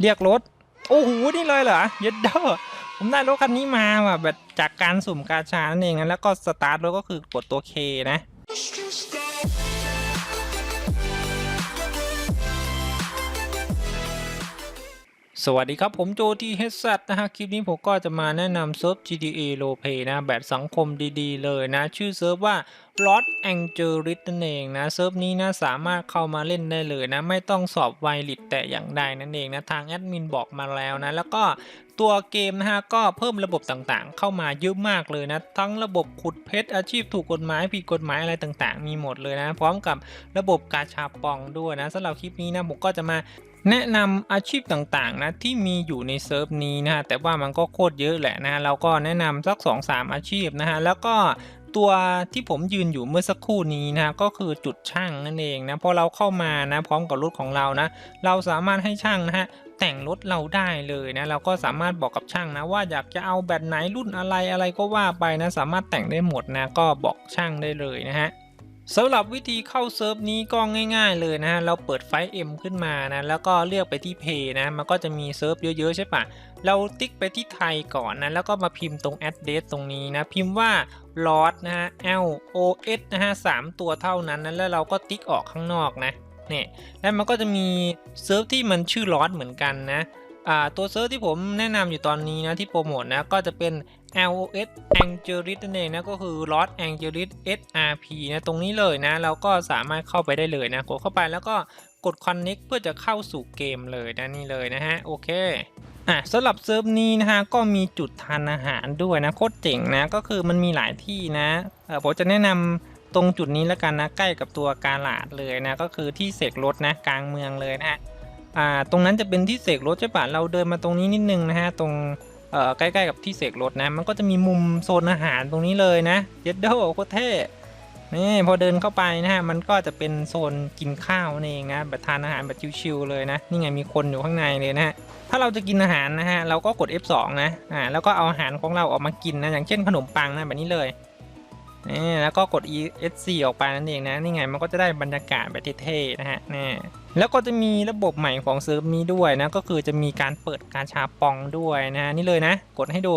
เรียกรถ โอ้โห นี่เลยเหรอเยดเดอร์ผมได้รถคันนี้มาแบบจากการสุ่มกาชานั่นเองนะแล้วก็สตาร์ทรถก็คือกดตัว K นะ สวัสดีครับผมโจทีเฮดซัตนะฮะคลิปนี้ผมก็จะมาแนะนำเซิร์ฟ GTA r o p l a y นะแบบสังคมดีๆ เลยนะ ชื่อเซิร์ฟว่า Lost Angelis นั่นเองนะเซิร์ฟนี้นะสามารถเข้ามาเล่นได้เลยนะ ไม่ต้องสอบไวลิตแต่อย่างใดนั่นเองนะทางแอดมินบอกมาแล้วนะ แล้วก็ตัวเกมนะฮะก็เพิ่มระบบต่างๆ เข้ามาเยอะมากเลยนะ ทั้งระบบขุดเพชรอาชีพถูกกฎหมายผิดกฎหมายอะไรต่างๆ มีหมดเลยนะ พร้อมกับระบบกาชาปองด้วยนะสำหรับคลิปนี้นะผมก็จะมา แนะนำอาชีพต่างๆนะที่มีอยู่ในเซิร์ฟนี้นะฮะแต่ว่ามันก็โคตรเยอะแหละนะเราก็แนะนำสัก 2-3 อาชีพนะฮะแล้วก็ตัวที่ผมยืนอยู่เมื่อสักครู่นี้นะก็คือจุดช่างนั่นเองนะพอเราเข้ามานะพร้อมกับรถของเรานะ เราสามารถให้ช่างนะฮะแต่งรถเราได้เลยนะเราก็สามารถบอกกับช่างนะ ว่าอยากจะเอาแบบไหนรุ่นอะไรอะไรก็ว่าไปนะ สามารถแต่งได้หมดนะ ก็บอกช่างได้เลยนะฮะ สำหรับวิธีเข้าเซิร์ฟนี้ก็ง่ายๆเลยนะฮะเราเปิดไฟล์ M ขึ้นมานะแล้วก็เลือกไปที่ Pay นะมันก็จะมีเซิร์ฟเยอะๆใช่ปะเราติ๊กไปที่ไทยก่อนนะแล้วก็มาพิมพ์ตรง address ตรงนี้นะพิมพ์ว่า Lord นะฮะ L O S นะฮะสามตัวเท่านั้นนะแล้วเราก็ติ๊กออกข้างนอกนะเนี่ยแล้วมันก็จะมีเซิร์ฟที่มันชื่อ Lord เหมือนกันนะ ตัวเซิร์ฟที่ผมแนะนำอยู่ตอนนี้นะที่โปรโมทนะก็จะเป็น LOS Angelis นั่นเองนะก็คือ Los Angeles SRP นะตรงนี้เลยนะเราก็สามารถเข้าไปได้เลยนะกดเข้าไปแล้วก็กด Connect เพื่อจะเข้าสู่เกมเลยนะนี่เลยนะฮะโอเคอะสำหรับเซิร์ฟนี้นะฮะก็มีจุดทานอาหารด้วยนะโคตรเจ๋งนะก็คือมันมีหลายที่นะผมจะแนะนำตรงจุดนี้แล้วกันนะใกล้กับตัวกาลาดเลยนะก็คือที่เสกรถนะกลางเมืองเลยนะฮะ อ่าตรงนั้นจะเป็นที่เสกรถใช่ปะเราเดินมาตรงนี้นิดนึงนะฮะตรงเอ่อใกล้ๆกับที่เสกรถนะ มันก็จะมีมุมโซนอาหารตรงนี้เลยนะเย็ดโดโคตรเท่นี่พอเดินเข้าไปนะฮะมันก็จะเป็นโซนกินข้าวนั่นเองนะแบบทานอาหารแบบชิวๆเลยนะนี่ไงมีคนอยู่ข้างในเลยนะฮะถ้าเราจะกินอาหารนะฮะเราก็กด F2 นะอ่าแล้วก็เอาอาหารของเราออกมากินนะอย่างเช่นขนมปังนะแบบนี้เลย นี่แล้วก็กด ESC ออกไปนั่นเองนะนี่ไงมันก็จะได้บรรยากาศแบบเท่ๆนะฮะนี่แล้วก็จะมีระบบใหม่ของเซิร์ฟนี้ด้วยนะก็คือจะมีการเปิดการชาปองด้วยนะนี่เลยนะ กดให้ดู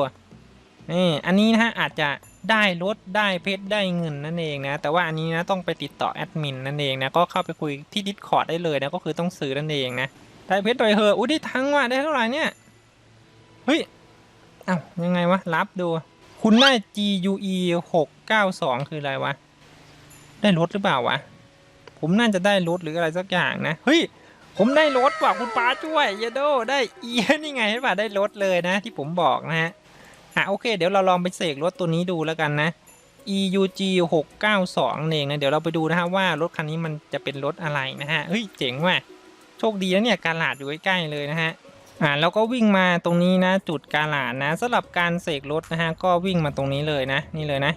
นี่อันนี้นะฮะอาจจะได้รถได้เพชรได้เงินนั่นเองนะ แต่ว่าอันนี้นะต้องไปติดต่อแอดมินนั่นเองนะก็เข้าไปคุยที่ Discord ได้เลยนะก็คือต้องซื้อนั่นเองนะได้เพชรโดยเฮออุ้ยได้ทั้งว่ะได้เท่าไหร่เนี่ยเฮ้ยอ้าวยังไงวะรับดู คุณได้ GUE 692คืออะไรวะ ได้รถหรือเปล่าวะ ผมน่าจะได้รถหรืออะไรสักอย่างนะ เฮ้ย ผมได้รถว่ะคุณป้าช่วยเยโดได้เอียนี่ไงใช่ป่ะได้รถเลยนะ ที่ผมบอกนะฮะ อะโอเค เดี๋ยวเราลองไปเสกรถตัวนี้ดูแล้วกันนะ EUG 692เองนะ เดี๋ยวเราไปดูนะฮะว่ารถคันนี้มันจะเป็นรถอะไรนะฮะ เฮ้ยเจ๋งว่ะ โชคดีนะเนี่ยการลาดอยู่ใกล้ๆเลยนะฮะอ่าแล้วก็วิ่งมาตรงนี้นะจุดการลาดนะสำหรับการเสกรถนะฮะก็วิ่งมาตรงนี้เลยนะ นี่เลยนะ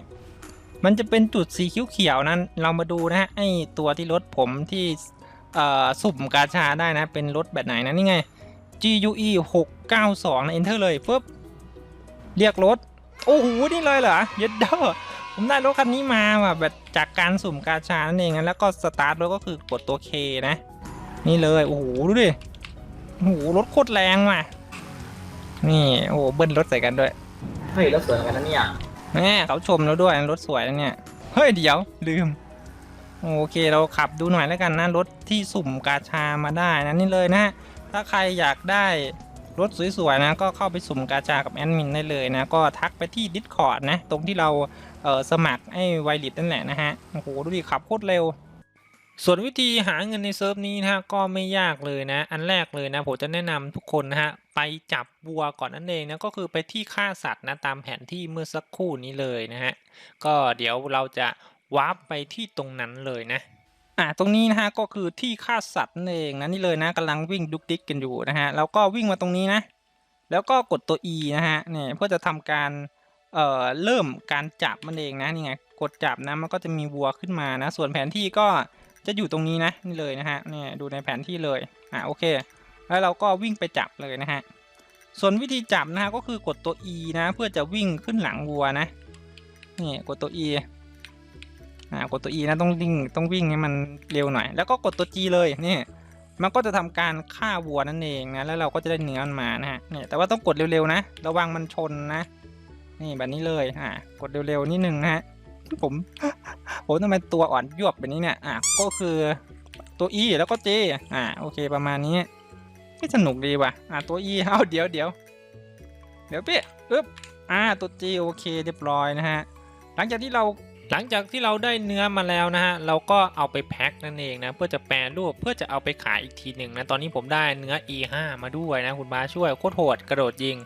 มันจะเป็นจุดสีเขียวๆนั้น เรามาดูนะฮะไอตัวที่รถผมที่เอ่อสุ่มกาชาได้นะ เป็นรถแบบไหนนะนี่ไง GUE 692นะ enter เลยปึ๊บเรียกรถ โอ้โห นี่เลยเหรอเย็ดเด้อผมได้รถคันนี้มาแบบจากการสุ่มกาชานั่นเองนะแล้วก็สตาร์ทรถก็คือกดตัว K นะ นี่เลย โอ้โห ดูดิ โอ้โห รถโคตรแรงว่ะ นี่ โอ้โห เบิ้ลรถใส่กันด้วย เฮ้ยแล้วสวยเหมือนกันนะเนี่ย แม่เขาชมแล้วด้วยรถสวยแล้วเนี่ย เฮ้ยเดี๋ยวลืม โอเคเราขับดูหน่อยแล้วกันนะรถที่สุ่มกาชามาได้นะนี่เลยนะ ถ้าใครอยากได้รถสวยๆนะก็เข้าไปสุ่มกาชากับแอดมินได้เลยนะ ก็ทักไปที่ Discord นะ ตรงที่เราเสมัครไอ้ไวริสนั่นแหละนะฮะโอ้โหดูดิขับโคตรเร็วส่วนวิธีหาเงินในเซิร์ฟนี้นะฮะก็ไม่ยากเลยนะ อันแรกเลยนะผมจะแนะนำทุกคนนะฮะ ไปจับวัวก่อนนั่นเองนะก็คือไปที่ฆ่าสัตว์นะตามแผนที่เมื่อสักครู่นี้เลยนะฮะก็เดี๋ยวเราจะวาร์ปไปที่ตรงนั้นเลยนะอ่าตรงนี้นะฮะก็คือที่ฆ่าสัตว์นั่นเองนะนี่เลยนะกำลังวิ่งดุกดิกกันอยู่นะฮะแล้วก็วิ่งมาตรงนี้นะ แล้วก็กดตัว E นะฮะเนี่ยเพื่อจะทำการเอ่อเริ่มการจับมันเองนะนี่ไงกดจับนะมันก็จะมีวัวขึ้นมานะ ส่วนแผนที่ก็จะอยู่ตรงนี้นะนี่เลยนะฮะเนี่ยดูในแผนที่เลยอ่าโอเค แล้วเราก็วิ่งไปจับเลยนะฮะส่วนวิธีจับนะฮะก็คือกดตัว E นะ เพื่อจะวิ่งขึ้นหลังวัวนะนี่กดตัว E อ่ากดตัว E นะต้องวิ่งต้องวิ่งให้มันเร็วหน่อย แล้วก็กดตัว G เลยนี่มันก็จะทำการฆ่าวัวนั่นเองนะแล้วเราก็จะได้เนื้อมันมานะฮะเนี่ยแต่ว่าต้องกดเร็วๆนะระวังมันชนนะ นี่แบบนี้เลยอ่ากดเร็วๆนิดนึงนะฮะผมผมทำไมตัวอ่อนยวบแบบนี้เนี่ยอะก็คือตัว E แล้วก็ J อ่าโอเคประมาณนี้ ไม่สนุกดีว่ะ อ่าตัว E เอาเดี๋ยวเดี๋ยวเดี๋ยวพี่อึ๊บอ่าตัว J โอเคเรียบร้อยนะฮะ หลังจากที่เราหลังจากที่เราได้เนื้อมาแล้วนะฮะ เราก็เอาไปแพ็คนั่นเองนะ เพื่อจะแปรรูปเพื่อจะเอาไปขายอีกทีหนึ่งนะ ตอนนี้ผมได้เนื้อ E5 มาด้วยนะ คุณบาช่วยโคตรโหดกระโดดยิง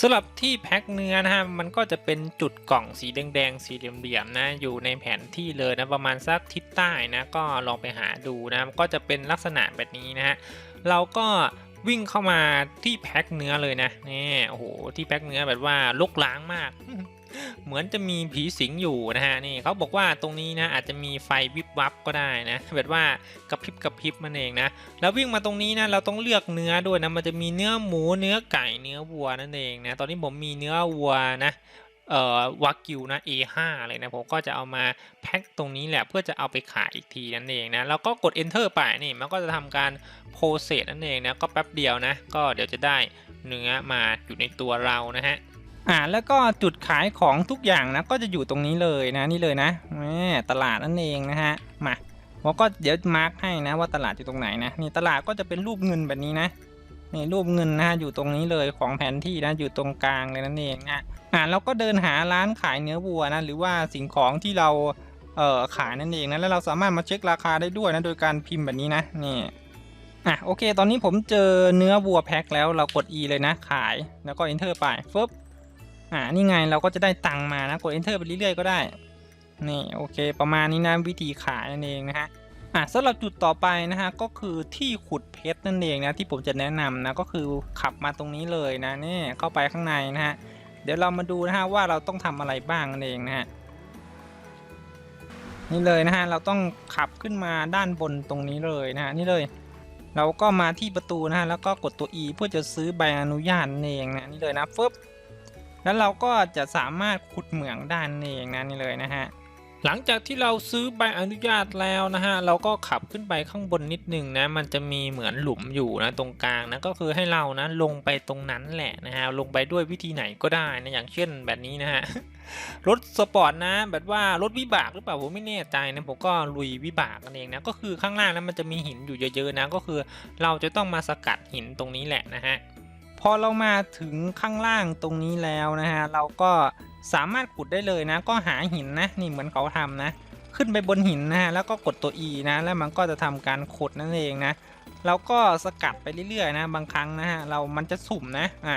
สำหรับที่แพ็คเนื้อนะฮะ มันก็จะเป็นจุดกล่องสีแดงๆ สีเหลี่ยมๆนะ อยู่ในแผนที่เลยนะ ประมาณสักทิศใต้นะ ก็ลองไปหาดูนะ ก็จะเป็นลักษณะแบบนี้นะฮะ เราก็วิ่งเข้ามาที่แพ็คเนื้อเลยนะนี่โอ้โหที่แพ็คเนื้อแบบว่าลกล้างมาก เหมือนจะมีผีสิงอยู่นะฮะนี่เขาบอกว่าตรงนี้นะอาจจะมีไฟวิบวับก็ได้นะแบบว่ากระพริบกระพริบมันเองนะแล้ววิ่งมาตรงนี้นะเราต้องเลือกเนื้อด้วยนะมันจะมีเนื้อหมูเนื้อไก่เนื้อวัวนั่นเองนะตอนนี้ผมมีเนื้อวัวนะ เอ่อวากิวนะ A5 เลยนะผมก็จะเอามาแพ็คตรงนี้แหละเพื่อจะเอาไปขายอีกทีนั่นเองนะแล้วก็กด enter ไปนี่มันก็จะทำการโ r o c e s นั่นเองนะก็แป๊บเดียวนะ ก็เดี๋ยวจะได้เนื้อมาอยู่ในตัวเรานะฮะอ่าแล้วก็จุดขายของทุกอย่างนะก็จะอยู่ตรงนี้เลยนะนี่เลยนะแหมตลาดนั่นเองนะฮะมาผมก็เดี๋ยวมาร์กให้นะว่าตลาดอยู่ตรงไหนนะนี่ตลาดก็จะเป็นรูปเงินแบบนี้นะ นี่รูปเงินนะฮะอยู่ตรงนี้เลยของแผนที่นะอยู่ตรงกลางเลยนั่นเองนะอ่าเราก็เดินหาร้านขายเนื้อวัวนะหรือว่าสิ่งของที่เราเอ่อขายนั่นเองนะแล้วเราสามารถมาเช็คราคาได้ด้วยนะโดยการพิมพ์แบบนี้นะนี่อะโอเค ตอนนี้ผมเจอเนื้อวัวแพ็คแล้วเรากด E เลยนะขายแล้วก็ enter ไปฟึบอ่านี่ไงเราก็จะได้ตังค์มานะกด enter ไปเรื่อยๆก็ได้นี่โอเค ประมาณนี้นะวิธีขายนั่นเองนะฮะ อะสำหรับจุดต่อไปนะฮะก็คือที่ขุดเพชรนั่นเองนะที่ผมจะแนะนำนะก็คือขับมาตรงนี้เลยนะนี่เข้าไปข้างในนะฮะเดี๋ยวเรามาดูนะฮะว่าเราต้องทำอะไรบ้างนั่นเองนะฮะนี่เลยนะฮะเราต้องขับขึ้นมาด้านบนตรงนี้เลยนะฮะนี่เลย เราก็มาที่ประตูนะฮะแล้วก็กดตัว E เพื่อจะซื้อใบอนุญาตนั่นเองนะนี่เลยนะฟึบแล้วเราก็จะสามารถขุดเหมืองด้านนเองนะนี่เลยนะฮะ หลังจากที่เราซื้อใบอนุญาตแล้วนะฮะเราก็ขับขึ้นไปข้างบนนิดนึงนะมันจะมีเหมือนหลุมอยู่นะตรงกลางนะก็คือให้เรานะลงไปตรงนั้นแหละนะฮะลงไปด้วยวิธีไหนก็ได้นะอย่างเช่นแบบนี้นะฮะรถสปอร์ตนะแบบว่ารถวิบากหรือเปล่าผมไม่แน่ใจนะผมก็ลุยวิบากกันเองนะก็คือข้างล่างนั้นมันจะมีหินอยู่เยอะๆนะก็คือเราจะต้องมาสกัดหินตรงนี้แหละนะฮะพอเรามาถึงข้างล่างตรงนี้แล้วนะฮะเราก็ สามารถขุดได้เลยนะ ก็หาหินนะนี่เหมือนเขาทำนะ ขึ้นไปบนหินนะฮะแล้วก็กดตัว E นะ แล้วมันก็จะทำการขุดนั่นเองนะเราก็สกัดไปเรื่อยๆนะบางครั้งนะฮะเรามันจะสุ่มนะอ่า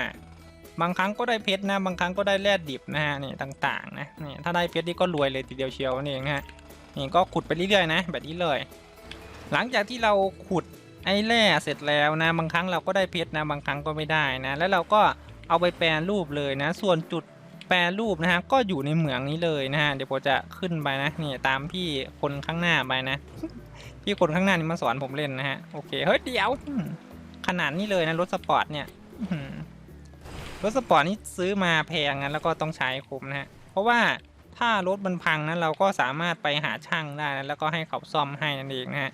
บางครั้งก็ได้เพชรนะ บางครั้งก็ได้แร่ดิบนะฮะนี่ต่างๆนะนี่ถ้าได้เพชรนี่ก็รวยเลยทีเดียวเชียวนั่นเองฮะนี่ก็ขุดไปเรื่อยๆนะ แบบนี้เลย หลังจากที่เราขุดไอ้แร่เสร็จแล้วนะ บางครั้งเราก็ได้เพชรนะ บางครั้งก็ไม่ได้นะ แล้วเราก็เอาไปแปรรูปเลยนะ ส่วนจุด แปรรูปนะฮะก็อยู่ในเหมืองนี้เลยนะฮะเดี๋ยวผมจะขึ้นไปนะนี่ตามพี่คนข้างหน้าไปนะพี่คนข้างหน้านี่มาสอนผมเล่นนะฮะโอเคเฮ้ยเดี๋ยวขนาดนี้เลยนะรถสปอร์ตเนี่ยรถสปอร์ตนี่ซื้อมาแพงนะแล้วก็ต้องใช้คุ้มนะฮะเพราะว่าถ้ารถมันพังนะเราก็สามารถไปหาช่างได้นะแล้วก็ให้เขาซ่อมให้นั่นเองนะฮะ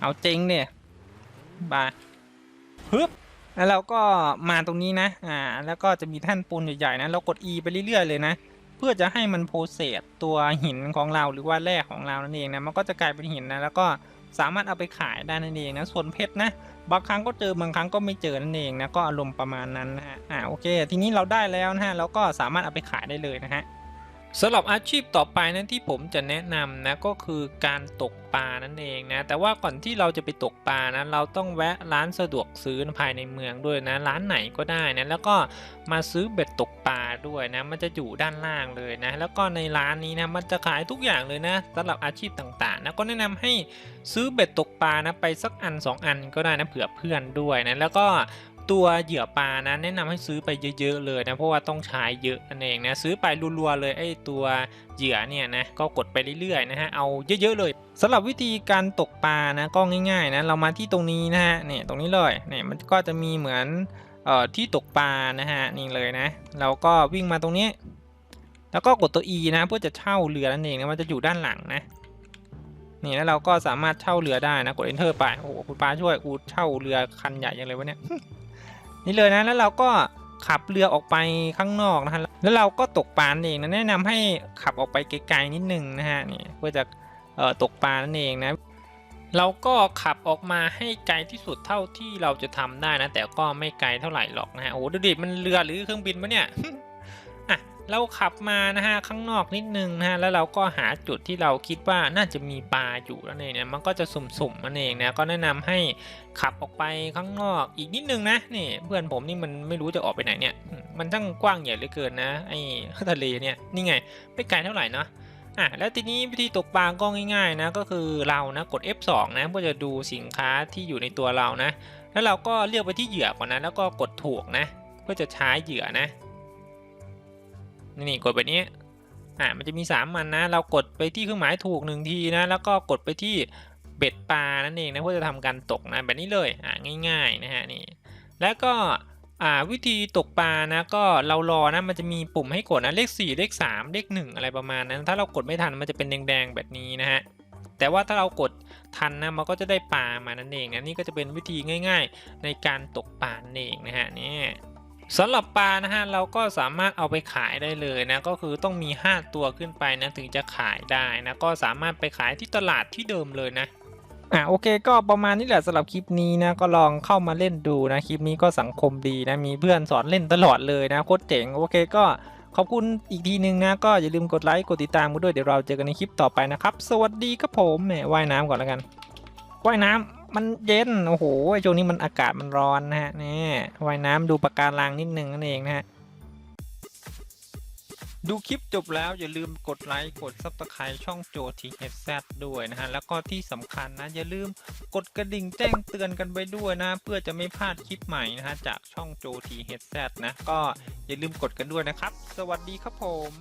เอาจริงเนี่ยบาฮึบ แล้วเราก็มาตรงนี้นะอ่าแล้วก็จะมีแท่านปูนใหญ่ๆนะเรากด E ไปเรื่อยๆเลยนะ เพื่อจะให้มันโพเซสตัวหินของเราหรือว่าแร่ของเรานั่นเองนะมันก็จะกลายเป็นหินนะแล้วก็สามารถเอาไปขายได้นั่นเองนะส่วนเพชรนะบางครั้งก็เจอบางครั้งก็ไม่เจอนั่นเองนะก็อารมณ์ประมาณนั้นนะฮะอ่าโอเค ทีนี้เราได้แล้วนะฮะเราก็สามารถเอาไปขายได้เลยนะฮะ สำหรับอาชีพต่อไปนั้นที่ผมจะแนะนำนะก็คือการตกปลานั่นเองนะแต่ว่าก่อนที่เราจะไปตกปลานะเราต้องแวะร้านสะดวกซื้อภายในเมืองด้วยนะร้านไหนก็ได้นะแล้วก็มาซื้อเบ็ดตกปลาด้วยนะมันจะอยู่ด้านล่างเลยนะแล้วก็ในร้านนี้นะมันจะขายทุกอย่างเลยนะสำหรับอาชีพต่างๆนะก็แนะนำให้ซื้อเบ็ดตกปลานะไปสักอัน 2 อันก็ได้นะเผื่อเพื่อนด้วยนะแล้วก็ ตัวเหยื่อปลานะแนะนำให้ซื้อไปเยอะๆเลยนะเพราะว่าต้องใช้เยอะนั่นเองนะซื้อไปรัวๆเลยไอ้ตัวเหยื่อเนี่ยนะก็กดไปเรื่อยๆนะฮะเอาเยอะๆเลยสำหรับวิธีการตกปลานะก็ง่ายๆนะเรามาที่ตรงนี้นะฮะเนี่ยตรงนี้เลยเนี่ยมันก็จะมีเหมือนเอ่อที่ตกปลานะฮะนี่เลยนะ เราก็วิ่งมาตรงนี้ แล้วก็กดตัว E นะเพื่อจะเช่าเรือนั่นเองนะมันจะอยู่ด้านหลังนะนี่แล้วเราก็สามารถเช่าเรือได้นะกด enter ไปโอ้โหคุณป้าช่วยกูเช่าเรือคันใหญ่ยังเลยวะเนี่ย นี่เลยนะแล้วเราก็ขับเรือออกไปข้างนอกนะฮะแล้วเราก็ตกปลานั่นเองนะแนะนำให้ขับออกไปไกลๆนิดนึงนะฮะนี่เพื่อจะออตกปลานั่นเองนะเราก็ขับออกมาให้ไกลที่สุดเท่าที่เราจะทำได้นะ แต่ก็ไม่ไกลเท่าไหร่หรอกนะฮะโอ้ดูดิมันเรือหรือเครื่องบินปะเนี่ย เราขับมานะฮะข้างนอกนิดนึงนะฮะแล้วเราก็หาจุดที่เราคิดว่าน่าจะมีปลาอยู่นั่นเองนี่ยมันก็จะสุ่มๆนั่นเองนะก็แนะนำให้ขับออกไปข้างนอกอีกนิดนึงนะนี่เพื่อนผมนี่มันไม่รู้จะออกไปไหนเนี่ย มันช่างกว้างใหญ่เหลือเกินนะไอ้ทะเลเนี่ยนี่ไงไม่ไกลเท่าไหร่เนาะอะแล้วทีนี้วิธีตกปลาก็ง่ายๆนะก็คือเรานะกด F2 นะเพื่อจะดูสินค้าที่อยู่ในตัวเรานะ แล้วเราก็เลือกไปที่เหยื่อก่อนนะแล้วก็กดถูกนะ เพื่อจะใช้เหยื่อนะ นี่กดแบบนี้อะมันจะมี 3 มันนะ เรากดไปที่เครื่องหมายถูกหนึ่งทีนะ แล้วก็กดไปที่เบ็ดปลานั่นเองนะเพื่อจะทำการตกนะแบบนี้เลยอะง่าย ๆนะฮะนี่แล้วก็อ่าวิธีตกปลานะก็เรารอนะมันจะมีปุ่มให้กดนะเลข 4 เลข 3 เลข 1 อะไรประมาณนั้น ถ้าเรากดไม่ทันมันจะเป็นแดงๆแบบนี้นะฮะแต่ว่าถ้าเรากดทันนะมันก็จะได้ปลามานั่นเองนะนี่ก็จะเป็นวิธีง่าย ๆ ในการตกปลานั่นเองนะฮะนี่ สำหรับปลานะฮะเราก็สามารถเอาไปขายได้เลยนะก็คือต้องมี 5 ตัวขึ้นไปนะถึงจะขายได้นะก็สามารถไปขายที่ตลาดที่เดิมเลยนะอะโอเคก็ประมาณนี้แหละสำหรับคลิปนี้นะก็ลองเข้ามาเล่นดูนะคลิปนี้ก็สังคมดีนะมีเพื่อนสอนเล่นตลอดเลยนะโคตรเจ๋งโอเคก็ขอบคุณอีกทีนึงนะก็อย่าลืมกดไลค์กดติดตามกันด้วยเดี๋ยวเราเจอกันในคลิปต่อไปนะครับ สวัสดีครับผมแหมว่ายน้ำก่อนแล้วกันว่ายน้ำ มันเย็น โอ้โหช่วงนี้มันอากาศมันร้อนนะฮะนี่ว่ายน้ำดูปะการังนิดนึงนั่นเองนะฮะ ดูคลิปจบแล้วอย่าลืมกดไลค์ กด Subscribe ช่องโจทีเฮดแซด้วยนะฮะ แล้วก็ที่สำคัญนะ อย่าลืมกดกระดิ่งแจ้งเตือนกันไปด้วยนะ เพื่อจะไม่พลาดคลิปใหม่นะฮะ จากช่องโจทีเฮดแซนะ ก็อย่าลืมกดกันด้วยนะครับ สวัสดีครับผม